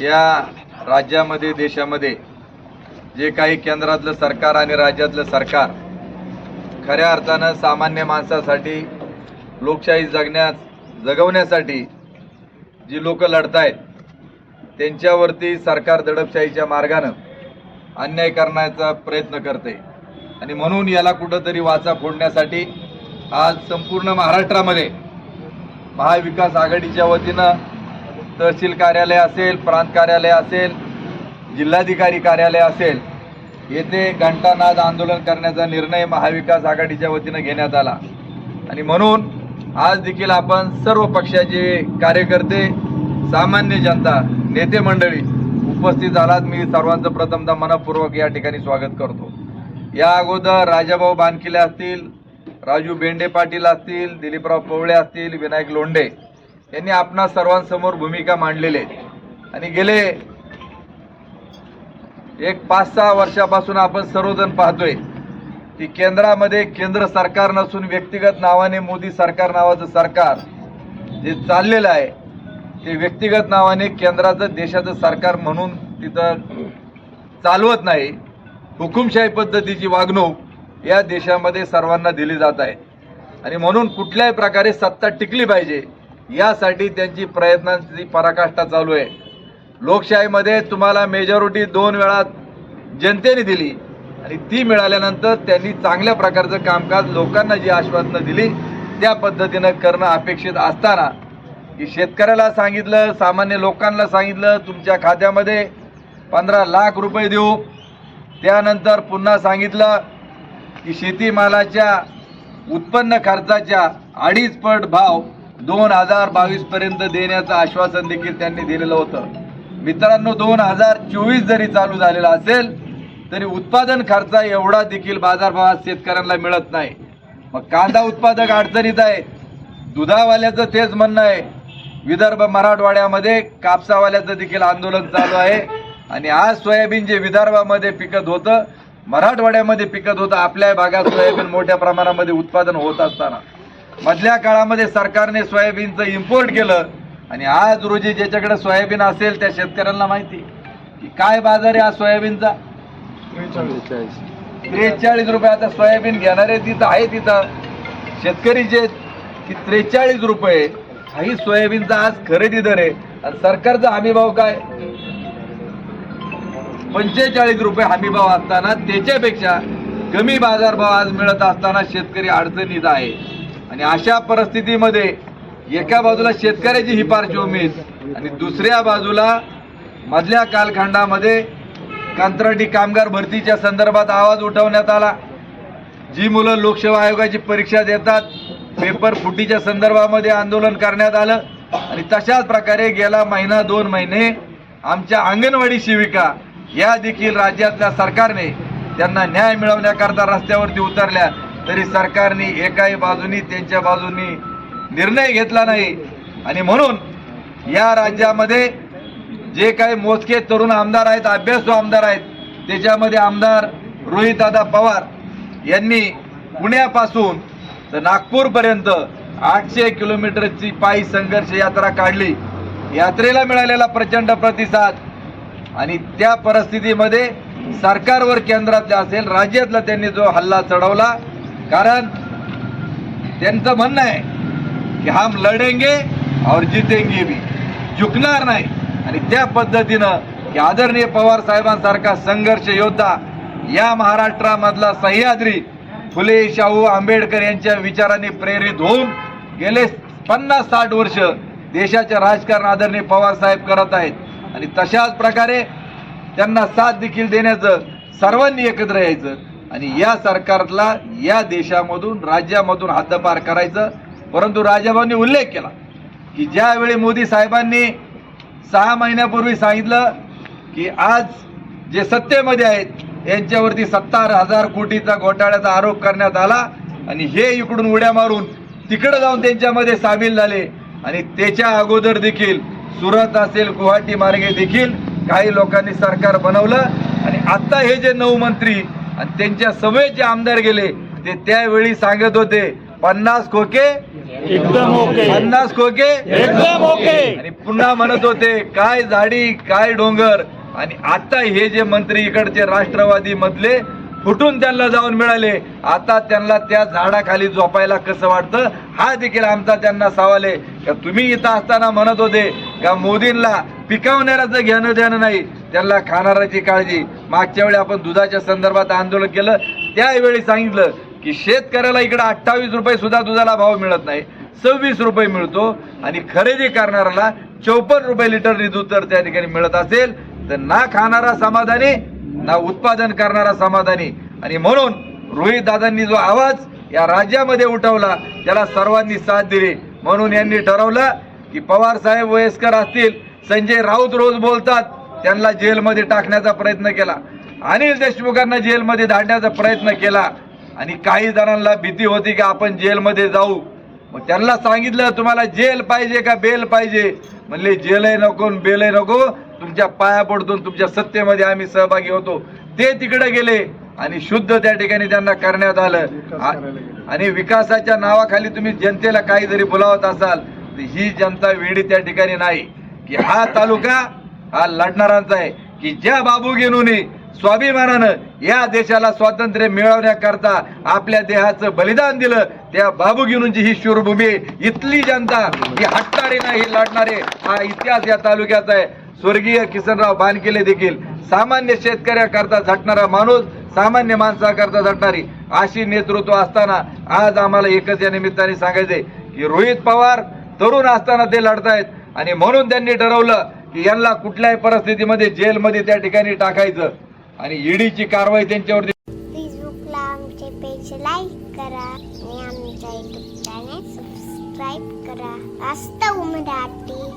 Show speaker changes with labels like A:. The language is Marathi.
A: या राज्यामध्ये देशामध्ये जे काही केंद्रातलं सरकार आणि राज्यातलं सरकार खऱ्या अर्थानं सामान्य माणसासाठी लोकशाही जगण्यास जगवण्यासाठी जी लोक लढतायत त्यांच्यावरती सरकार दडपशाहीच्या मार्गानं अन्याय करण्याचा प्रयत्न करते. आणि म्हणून याला कुठंतरी वाचा फोडण्यासाठी आज संपूर्ण महाराष्ट्रामध्ये महाविकास आघाडीच्या वतीनं तहसील कार्यालय असेल प्रांत कार्यालय असेल जिल्हाधिकारी कार्यालय असेल येथे घंटानाद आंदोलन करण्याचा निर्णय महाविकास आघाडीच्या वतीनं घेण्यात आला. आणि म्हणून आज देखील आपण सर्व पक्षाचे कार्यकर्ते सामान्य जनता नेते मंडळी उपस्थित झालात. मी सर्वांचं प्रथमतः मनपूर्वक या ठिकाणी स्वागत करतो. या अगोदर राजाभाऊ बानकिले असतील राजू बेंडे पाटील असतील दिलीपराव पवळे असतील विनायक लोंढे यांनी आपणा सर्वांसमोर भूमिका मांडलेली आहे. आणि गेले एक पाच सहा वर्षापासून आपण सर्वजण पाहतोय की केंद्रामध्ये केंद्र सरकार नसून व्यक्तिगत नावाने मोदी सरकार नावाचं सरकार जे चाललेलं आहे ते व्यक्तिगत नावाने केंद्राचं देशाचं सरकार म्हणून तिथं चालवत नाही. हुकुमशाही पद्धतीची वागणूक या देशामध्ये सर्वांना दिली जात आहे. आणि म्हणून कुठल्याही प्रकारे सत्ता टिकली पाहिजे यासाठी त्यांची प्रयत्नांची पराकाष्ठा चालू आहे. लोकशाहीमध्ये तुम्हाला मेजॉरिटी दोन वेळा जनतेने दिली आणि ती मिळाल्यानंतर त्यांनी चांगल्या प्रकारचं कामकाज लोकांना जी आश्वासनं दिली त्या पद्धतीनं करणं अपेक्षित असताना की शेतकऱ्याला सांगितलं सामान्य लोकांना सांगितलं तुमच्या खात्यामध्ये पंधरा लाख रुपये देऊ. त्यानंतर पुन्हा सांगितलं की शेतीमालाच्या उत्पन्न खर्चाच्या अडीच पट भाव दोन हजार बावीस पर्यंत देण्याचं आश्वासन देखील त्यांनी दिलेलं होतं. मित्रांनो दोन हजार चोवीस जरी चालू झालेला असेल तरी उत्पादन खर्च एवढा देखील बाजारभावात शेतकऱ्यांना मिळत नाही. मग कांदा उत्पादक अडचणीत आहे दुधावाल्याचं तेच म्हणणं आहे. विदर्भ मराठवाड्यामध्ये कापसावाल्याचं देखील आंदोलन चालू आहे. आणि आज सोयाबीन जे विदर्भामध्ये पिकत होतं मराठवाड्यामध्ये पिकत होतं आपल्या भागात सोयाबीन मोठ्या प्रमाणामध्ये उत्पादन होत असताना. मधल्या काळामध्ये सरकारने सोयाबीनचं इम्पोर्ट केलं आणि आज रोजी ज्याच्याकडे सोयाबीन असेल त्या शेतकऱ्यांना माहिती की काय बाजार आहे आज सोयाबीनचा? त्रेचाळीस रुपये. आता सोयाबीन घेणारे तिथं आहे तिथं. शेतकरी जे की त्रेचाळीस रुपये हाही सोयाबीनचा आज खरेदी दर आहे. आणि सरकारचा हमी भाव काय? पंचेचाळीस रुपये हमी भाव असताना त्याच्यापेक्षा कमी बाजारभाव आज मिळत असताना शेतकरी अडचणीत आहे. आणि अशा परिस्थितीमध्ये एका बाजूला शेतकऱ्याची ही पार्श्वभूमी आणि दुसऱ्या बाजूला मधल्या कालखंडामध्ये कंत्राटी कामगार भरतीच्या संदर्भात आवाज उठवण्यात आला. जी मुलं लोकसेवा आयोगाची परीक्षा देतात पेपर फुटीच्या संदर्भामध्ये आंदोलन करण्यात आलं आणि तशाच प्रकारे गेला महिना दोन महिने आमच्या अंगणवाडी सेविका या देखील राज्यातल्या सरकारने त्यांना न्याय मिळवण्याकरता रस्त्यावरती उतरल्या. तरी सरकारने एकाही बाजूनी त्यांच्या बाजूनी निर्णय घेतला नाही. आणि म्हणून या राज्यामध्ये जे काही मोजके तरुण आमदार आहेत अभ्यासू आमदार आहेत त्याच्यामध्ये आमदार रोहितदादा पवार यांनी पुण्यापासून तर नागपूरपर्यंत आठशे किलोमीटरची पायी संघर्ष यात्रा काढली. यात्रेला मिळालेला प्रचंड प्रतिसाद आणि त्या परिस्थितीमध्ये सरकारवर केंद्रातल्या असेल राज्यातला त्यांनी जो हल्ला चढवला कारण त्यांचं म्हणणं आहे की हम लढेंगे और जितेंगे भी. झुकणार नाही. आणि त्या पद्धतीनं की आदरणीय पवार साहेबांसारखा संघर्ष योद्धा या महाराष्ट्रामधला सह्याद्री फुले शाहू आंबेडकर यांच्या विचारांनी प्रेरित होऊन गेले पन्नास साठ वर्ष देशाचे राजकारण आदरणीय पवार साहेब करत आहेत. आणि तशाच प्रकारे त्यांना साथ देखील देण्याचं सर्वांनी एकत्र यायचं. आणि या सरकारला या देशामधून राज्यामधून हद्दपार करायचं. परंतु राजाभाऊंनी उल्लेख केला की ज्यावेळी मोदी साहेबांनी सहा महिन्यापूर्वी सांगितलं की आज जे सत्तेमध्ये आहेत यांच्यावरती सत्तर हजार कोटीचा घोटाळ्याचा आरोप करण्यात आला आणि हे इकडून उड्या मारून तिकडं जाऊन त्यांच्यामध्ये सामील झाले. आणि त्याच्या अगोदर देखील सुरत असेल गुवाहाटी मार्गे देखील काही लोकांनी सरकार बनवलं. आणि आत्ता हे जे नऊ मंत्री आणि त्यांच्या समेत जे आमदार गेले ते त्यावेळी सांगत होते पन्नास खोके
B: एकदम ओके.
A: पन्नास खोके
B: एकदम ओके.
A: आणि पुन्हा म्हणत होते काय झाडी काय डोंगर. आणि आता हे जे मंत्री इकडचे राष्ट्रवादी मधले फुटून त्यांना जाऊन मिळाले. आता त्यांना त्या झाडाखाली झोपायला कसं वाटतं हा देखील आमचा त्यांना सवाल आहे. का तुम्ही इथं असताना म्हणत होते का मोदींना पिकवणाऱ्याचं घेणं देणं नाही त्यांना खाणाऱ्याची काळजी. मागच्या वेळी आपण दुधाच्या संदर्भात आंदोलन केलं त्यावेळी सांगितलं की शेतकऱ्याला इकडं अठ्ठावीस रुपये सुद्धा दुधाला भाव मिळत नाही. सव्वीस रुपये मिळतो आणि खरेदी करणाऱ्याला चौपन्न रुपये लिटर दूध जर त्या ठिकाणी मिळत असेल तर ना खाणारा समाधानी ना उत्पादन करणारा समाधानी. आणि म्हणून रोहित दादांनी जो आवाज या राज्यामध्ये उठवला त्याला सर्वांनी साथ दिली. म्हणून यांनी ठरवलं की पवार साहेब वयस्कर असतील संजय राऊत रोज बोलतात त्यांना जेलमध्ये टाकण्याचा प्रयत्न केला. अनिल देशमुखांना जेलमध्ये धाडण्याचा प्रयत्न केला. आणि काही जणांना भीती होती की आपण जेलमध्ये जाऊ. मग त्यांना सांगितलं तुम्हाला जेल पाहिजे का बेल पाहिजे? म्हणले जेलही नको बेलही नको. तुमच्या पाया पडतून तुमच्या सत्तेमध्ये आम्ही सहभागी होतो. ते तिकडे गेले आणि शुद्ध त्या ठिकाणी त्यांना करण्यात आलं. आणि विकासाच्या नावाखाली तुम्ही जनतेला काही जरी बोलावत असाल तर ही जनता वेडी त्या ठिकाणी नाही. की हा तालुका हा लढणारांचा आहे की ज्या बाबूगिनूने स्वाभिमानानं या देशाला स्वातंत्र्य मिळवण्याकरता आपल्या देहाचं बलिदान दिलं त्या बाबूगिनूंची ही शूरभूमी आहे. इथली जनता ही हटणारी नाही लढणारे हा इतिहास या तालुक्याचा आहे स्वर्गीय किसनराव बानकेले देखील सामान्य शेतकऱ्याकरता झटणारा माणूस सामान्य माणसाकरता झटणारी अशी नेतृत्व असताना आज आम्हाला एकच या निमित्ताने सांगायचे की रोहित पवार तरुण असताना ते लढतायत आणि म्हणून त्यांनी ठरवलं की यांना कुठल्याही परिस्थितीमध्ये जेलमध्ये त्या ठिकाणी टाकायचं. आणि ईडीची कारवाई त्यांच्यावरती
C: फेसबुकला आमचे पेज लाईक करा आणि आमच्या युट्यूब चॅनेल सबस्क्राईब करा. वास्तव उमराठी.